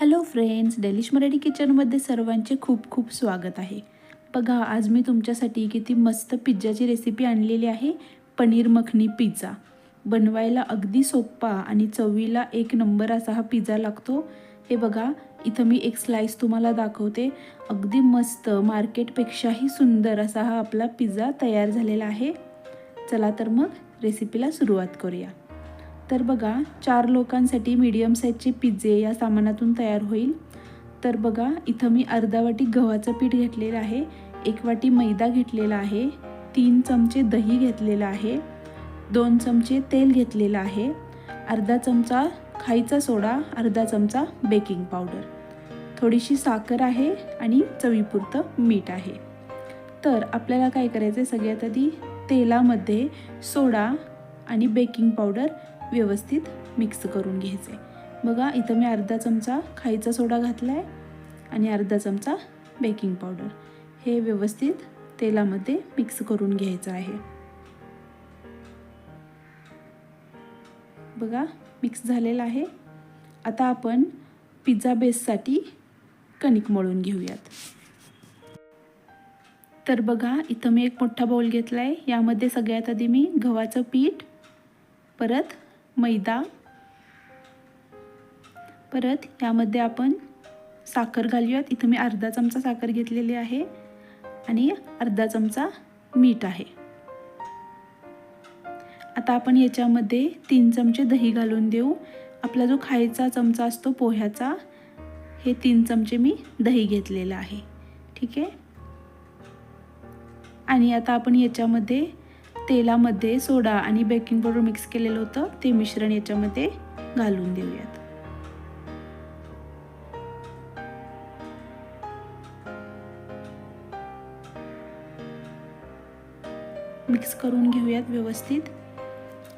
Hello friends delish Marathi किचनमध्ये सर्वांचे खूप खूप स्वागत आहे. बघा आज मी तुमच्यासाठी किती मस्त पिझ्झाची रेसिपी आणलेली आहे पनीर मखनी पिझ्झा. बनवायला अगदी सोप्पा आणि चवीला एक नंबर असा हा पिझ्झा लागतो. हे बघा इथं मी एक स्लाईस तुम्हाला दाखवते. अगदी मस्त मार्केटपेक्षाही सुंदर असा हा आपला पिझ्झा तयार झालेला आहे. चला तर मग रेसिपीला सुरुवात करूया. तर बघा चार लोकांसाठी मीडियम साईजचे पिझ्झे या सामानातून तयार होईल. तर बघा इथं मी अर्धा वाटी गव्हाचं पीठ घेतलेलं आहे एक वाटी मैदा घेतलेला आहे तीन चमचे दही घेतलेलं आहे दोन चमचे तेल घेतलेलं आहे अर्धा चमचा खायचा सोडा अर्धा चमचा बेकिंग पावडर थोडीशी साखर आहे आणि चवीपुरतं मीठ आहे. तर आपल्याला काय करायचं आहे सगळ्यात आधी तेलामध्ये सोडा आणि बेकिंग पावडर व्यवस्थित मिक्स करून घ्यायचं. आहे बघा इथं मी अर्धा चमचा खायचा सोडा घातला आहे आणि अर्धा चमचा बेकिंग पावडर हे व्यवस्थित तेलामध्ये मिक्स करून घ्यायचं आहे. बघा मिक्स झालेलं आहे. आता आपण पिझ्झा बेससाठी कणिक मळून घेऊयात. तर बघा इथं मी एक मोठा बाऊल घेतला आहे यामध्ये सगळ्यात आधी मी गव्हाचं पीठ परत मैदा. परत यामध्ये आपण साखर घालूयात. इथं मी अर्धा चमचा साखर घेतलेली आहे आणि अर्धा चमचा मीठ आहे. आता आपण याच्यामध्ये तीन चमचे दही घालून देऊ. आपला जो खायचा चमचा असतो पोह्याचा हे तीन चमचे मी दही घेतलेलं आहे. ठीक आहे? आणि आता आपण याच्यामध्ये तेलामध्ये सोडा आणि बेकिंग पावडर मिक्स केलेलं होतं. ते मिश्रण याच्यामध्ये घालून देऊयात. मिक्स करून घेऊयात व्यवस्थित.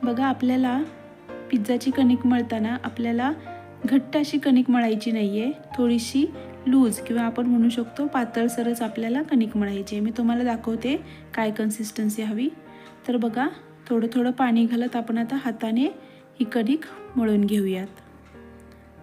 बघा आपल्याला पिझ्झाची कणिक मळताना आपल्याला घट्ट अशी कणिक मळायची नाही आहे थोडीशी लूज किंवा आपण म्हणू शकतो पातळसरच आपल्याला कणिक मळायची आहे. मी तुम्हाला दाखवते काय कन्सिस्टन्सी हवी. तर बघा थोडं थोडं पाणी घालत आपण आता हाताने ही कणिक मळून घेऊयात.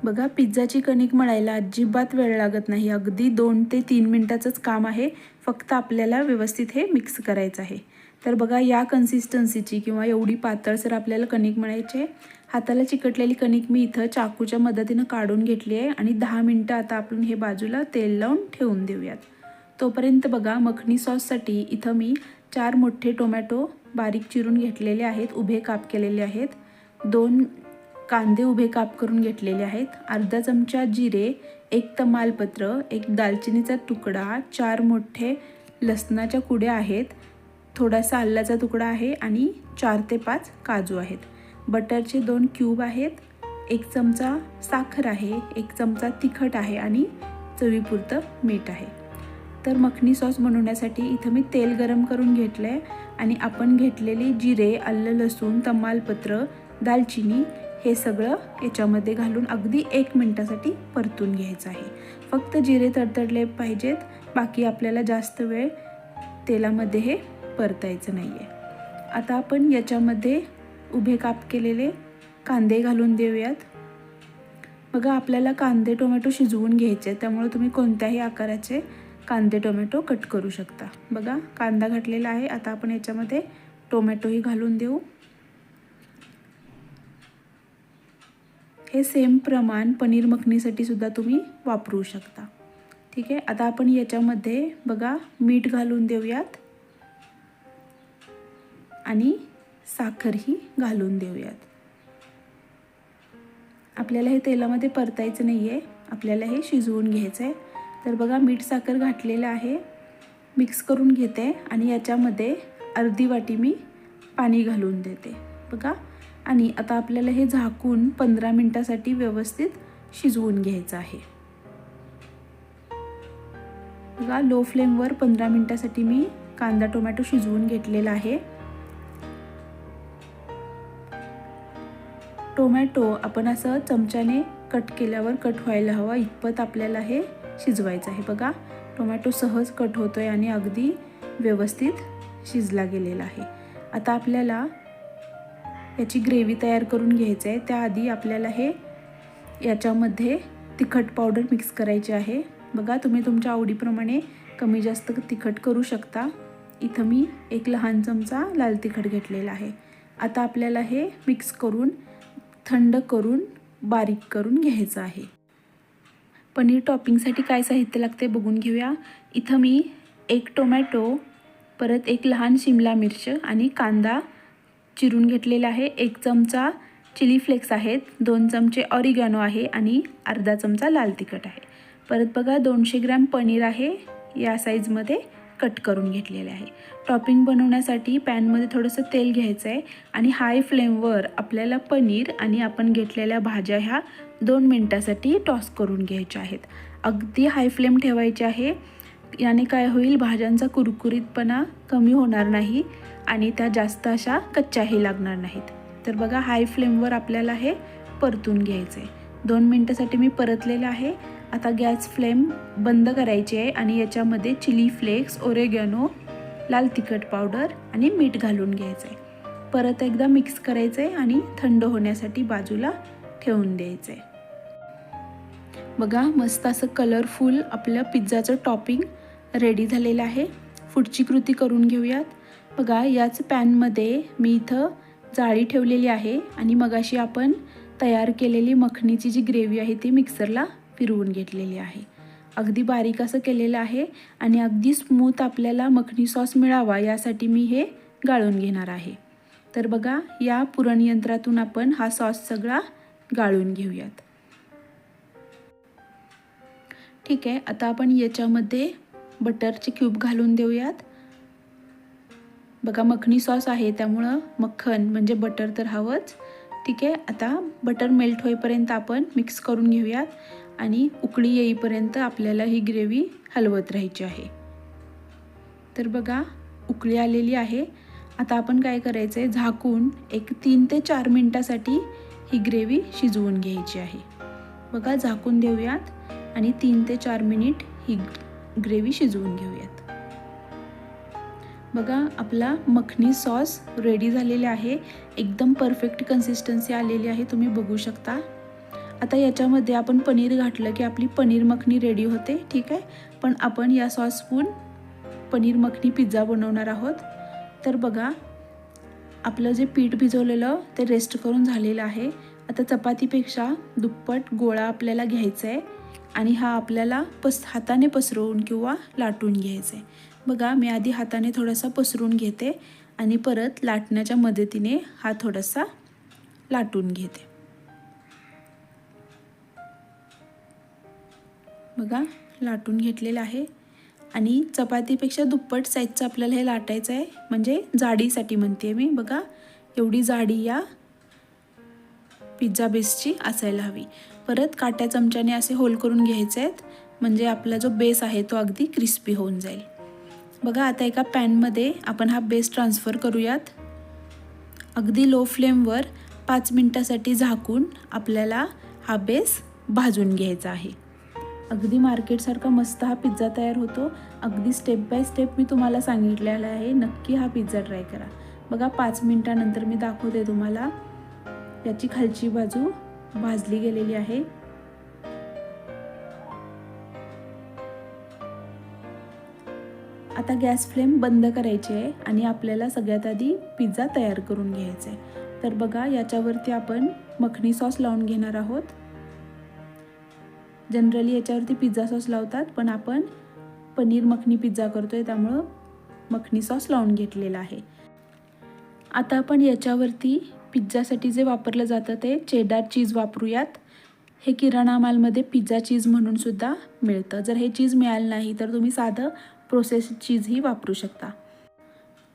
बघा पिझ्झाची कणिक मळायला अजिबात वेळ लागत नाही. अगदी दोन ते तीन मिनटाचंच काम आहे. फक्त आपल्याला व्यवस्थित हे मिक्स करायचं आहे. तर बघा या कन्सिस्टन्सीची किंवा एवढी पातळसर आपल्याला कणिक मळायची आहे हाताला चिकटलेली कणिक मी इथं चाकूच्या मदतीनं काढून घेतली आहे आणि दहा मिनटं आता आपण हे बाजूला तेल लावून ठेवून देऊयात. तोपर्यंत बघा मखनी सॉससाठी इथं मी चार मोठे टोमॅटो बारीक चिरून घेतलेले आहेत उभे काप केलेले आहेत. दोन कांदे उभे काप करून घेतलेले आहेत. अर्धा चमचा जिरे एक तमालपत्र एक दालचिनीचा तुकडा चार मोठे लसणाच्या कुड्या आहेत. थोडासा आल्ल्याचा तुकडा आहे आणि चार ते पाच काजू आहेत. बटरचे दोन क्यूब आहेत. एक चमचा साखर आहे एक चमचा तिखट आहे आणि चवीपुरतं मीठ आहे. तर मखनी सॉस बनवण्यासाठी इथं मी तेल गरम करून घेतलं आहे आणि आपण घेतलेले जिरे आलं लसूण तमालपत्र दालचिनी हे सगळं याच्यामध्ये घालून अगदी एक मिनटासाठी परतून घ्यायचं आहे. फक्त जिरे तडतडले पाहिजेत बाकी आपल्याला जास्त वेळ तेलामध्ये हे परतायचं नाही आहे आता आपण याच्यामध्ये उभे काप केलेले कांदे घालून देऊयात. बघा आपल्याला कांदे टोमॅटो शिजवून घ्यायचे त्यामुळे तुम्ही कोणत्याही आकाराचे कांदे टोमॅटो कट करू शकता. बघा कांदा घातलेला आहे. आता आपण याच्यामध्ये टोमॅटोही घालून देऊ. हे सेम प्रमाण पनीर मखनीसाठी सुद्धा तुम्ही वापरू शकता. ठीक आहे? आता आपण याच्यामध्ये बघा मीठ घालून देऊयात. आणि साखरही घालून देऊयात. आपल्याला हे तेलामध्ये परतायचं नाही आहे आपल्याला हे शिजवून घ्यायचं आहे तर बघा मीठ साखर घातलेलं आहे. मिक्स करून घेते आणि याच्यामध्ये अर्धी वाटी मी पाणी घालून देते. बघा आणि आता आपल्याला हे झाकून पंधरा मिनटासाठी व्यवस्थित शिजवून घ्यायचं आहे. बघा लो फ्लेमवर पंधरा मिनटासाठी मी कांदा टोमॅटो शिजवून घेतलेला आहे. टोमॅटो आपण असं चमच्याने कट केल्यावर कट व्हायला हवा. इतपत आपल्याला हे शिजवायचं आहे. बघा टोमॅटो सहज कट होतो आहे आणि अगदी व्यवस्थित शिजला गेलेला आहे. आता आपल्याला याची ग्रेव्ही तयार करून घ्यायचं आहे. त्याआधी आपल्याला हे याच्यामध्ये तिखट पावडर मिक्स करायची आहे. बघा तुम्ही तुमच्या आवडीप्रमाणे कमी जास्त तिखट करू शकता. इथं मी एक लहान चमचा लाल तिखट घेतलेला आहे. आता आपल्याला हे मिक्स करून थंड करून बारीक करून घ्यायचं आहे. पनीर टॉपिंगसाठी काय साहित्य लागते बघून घेऊया. इथं मी एक टोमॅटो परत एक लहान शिमला मिरच आणि कांदा चिरून घेतलेला आहे. एक चमचा चिली फ्लेक्स आहेत दोन चमचे ऑरिगॅनो आहे आणि अर्धा चमचा लाल तिखट आहे. परत बघा दोनशे ग्रॅम पनीर आहे या साईजमध्ये कट करून घेतलेले आहे. टॉपिंग बनवण्यासाठी पॅनमध्ये थोडंसं तेल घ्यायचं आहे आणि हाय फ्लेमवर आपल्याला पनीर आणि आपण घेतलेल्या भाज्या ह्या दोन मिनटासाठी टॉस करून घ्यायचे आहेत. अगदी हाय फ्लेम ठेवायची आहे. याने काय होईल? भाज्यांचा कुरकुरीतपणा कमी होणार नाही आणि त्या जास्त अशा कच्च्याही लागणार नाहीत. तर बघा हाय फ्लेमवर आपल्याला हे परतून घ्यायचं आहे दोन मिनटासाठी मी परतलेलं आहे. आता गॅस फ्लेम बंद करायची आहे आणि याच्यामध्ये चिली फ्लेक्स ओरेगॅनो लाल तिखट पावडर आणि मीठ घालून घ्यायचं आहे परत एकदा मिक्स करायचं आहे आणि थंड होण्यासाठी बाजूला ठेवून द्यायचं आहे बघा मस्त असं कलरफुल आपलं पिझ्झाचं टॉपिंग रेडी झालेलं आहे. पुढची कृती करून घेऊयात. बघा याच पॅनमध्ये मी इथं जाळी ठेवलेली आहे आणि मगाशी आपण तयार केलेली मखणीची जी ग्रेव्ही आहे ती मिक्सरला फिरवून घेतलेली आहे. अगदी बारीक असं केलेलं आहे आणि अगदी स्मूथ आपल्याला मखणी सॉस मिळावा यासाठी मी हे गाळून घेणार आहे. तर बघा या पुरणयंत्रातून आपण हा सॉस सगळा गाळून घेऊयात. ठीक आहे आता आपण याच्यामध्ये बटरचे क्यूब घालून देऊयात. बघा मखणी सॉस आहे त्यामुळं मक्खन म्हणजे बटर तर हवंच. ठीक आहे आता बटर मेल्ट होईपर्यंत आपण मिक्स करून घेऊयात आणि उकळी येईपर्यंत आपल्याला ही ग्रेव्ही हलवत राहायची आहे. तर बघा उकळी आलेली आहे. आता आपण काय करायचं आहे झाकून एक तीन ते चार मिनटासाठी ही ग्रेव्ही शिजवून घ्यायची आहे. बघा झाकून देऊयात आणि तीन ते चार मिनिट ही ग्रेव्ही शिजवून घेऊयात. बघा आपला मखनी सॉस रेडी झालेला आहे. एकदम परफेक्ट कन्सिस्टन्सी आलेली आहे तुम्ही बघू शकता. आता याच्यामध्ये आपण पनीर घातलं की आपली पनीर मखनी रेडी होते ठीक आहे? पण आपण या सॉसपून पनीर मखनी पिझ्झा बनवणार आहोत. तर बघा आपलं जे पीठ भिजवलेलं ते रेस्ट करून झालेलं आहे. आता चपातीपेक्षा दुप्पट गोळा आपल्याला घ्यायचा आहे आणि हा आपल्याला पस हाताने पसरवून किंवा लाटून घ्यायचा आहे. बघा मी आधी हाताने थोडासा पसरून घेते आणि परत लाटण्याच्या मदतीने हा थोडासा लाटून घेते. बघा लाटून घेतलेलं आहे. आणि चपातीपेक्षा दुप्पट साईजचं आपल्याला हे लाटायचं आहे. म्हणजे जाडीसाठी म्हणते मी. बघा एवढी जाडी या पिझ्झा बेसची असायला हवी. परत काट्या चमच्याने असे होल करून घ्यायचे आहेत. म्हणजे आपला जो बेस आहे तो अगदी क्रिस्पी होऊन जाईल. बघा आता एका पॅनमध्ये आपण हा बेस ट्रान्सफर करूयात. अगदी लो फ्लेमवर पाच मिनटासाठी झाकून आपल्याला हा बेस भाजून घ्यायचा आहे. अगदी मार्केटसारखा मस्त हा पिझ्झा तयार होतो. अगदी स्टेप बाय स्टेप मी तुम्हाला सांगितलेला आहे. नक्की हा पिझ्झा ट्राय करा. बघा पाच मिनटानंतर मी दाखवते तुम्हाला. याची खालची बाजू भाजली गेलेली आहे. आता गॅस फ्लेम बंद करायची आहे आणि आपल्याला सगळ्यात आधी पिझ्झा तयार करून घ्यायचा आहे. तर बघा याच्यावरती आपण मखनी सॉस लावून घेणार आहोत. जनरली याच्यावरती पिझ्झा सॉस लावतात पण आपण पनीर मखनी पिझ्झा करतोय त्यामुळं मखनी सॉस लावून घेतलेला आहे. आता आपण याच्यावरती पिझ्झासाठी जे वापरलं जातं ते चेडार चीज वापरूयात. हे किराणा मालमध्ये पिझ्झा चीज म्हणून सुद्धा मिळतं. जर हे चीज मिळालं नाही तर तुम्ही साधं प्रोसेस चीजही वापरू शकता.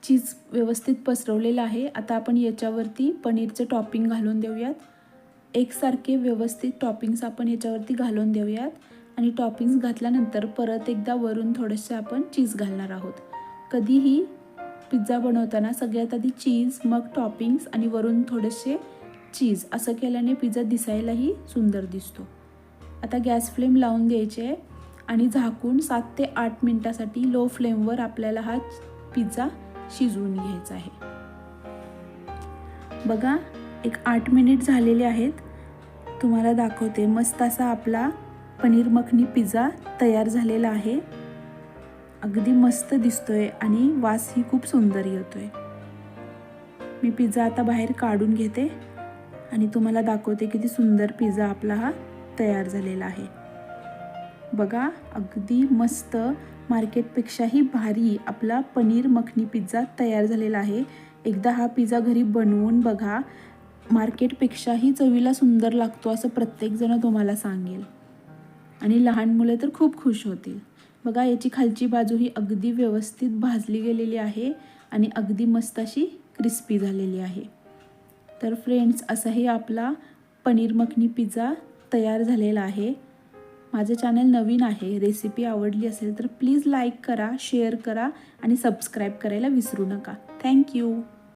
चीज व्यवस्थित पसरवलेलं आहे. आता आपण याच्यावरती पनीरचं टॉपिंग घालून देऊयात. एकसारखे व्यवस्थित टॉपिंग्स आपण याच्यावरती घालून देऊयात. आणि टॉपिंग्स घातल्यानंतर परत एकदा वरून थोडेसे आपण चीज घालणार आहोत. कधीही पिझ्झा बनवताना सगळ्यात आधी चीज मग टॉपिंग्स आणि वरून थोडेसे चीज असं केल्याने पिझ्झा दिसायलाही सुंदर दिसतो. आता गॅस फ्लेम लावून द्यायचे आहे आणि झाकून सात ते आठ मिनटासाठी लो फ्लेमवर आपल्याला हा पिझ्झा शिजवून घ्यायचा आहे. बघा एक आठ मिनिट झालेले आहेत. तुम्हाला दाखवते. मस्त असा आपला पनीर मखनी पिझ्झा तयार झालेला आहे. अगदी मस्त दिसतोय आणि वास ही खूप सुंदर येतोय. मी पिझ्झा आता बाहेर काढून घेते आणि तुम्हाला दाखवते किती सुंदर पिझ्झा आपला हा तयार झालेला आहे. बघा अगदी मस्त मार्केटपेक्षाही भारी आपला पनीर मखनी पिझ्झा तयार झालेला आहे. एकदा हा पिझ्झा घरी बनवून बघा. मार्केटपेक्षाही चवीला सुंदर लागतो असं प्रत्येकजण तुम्हाला सांगेल. आणि लहान मुलं तर खूप खुश होतील. बघा याची खालची बाजू ही अगदी व्यवस्थित भाजली गेलेली आहे आणि अगदी मस्त अशी क्रिस्पी झालेली आहे. तर फ्रेंड्स असाही आपला पनीर मखनी पिझ्झा तयार झालेला आहे. माझं चॅनल नवीन आहे रेसिपी आवडली असेल तर प्लीज लाईक करा शेअर करा आणि सबस्क्राईब करायला विसरू नका. थँक्यू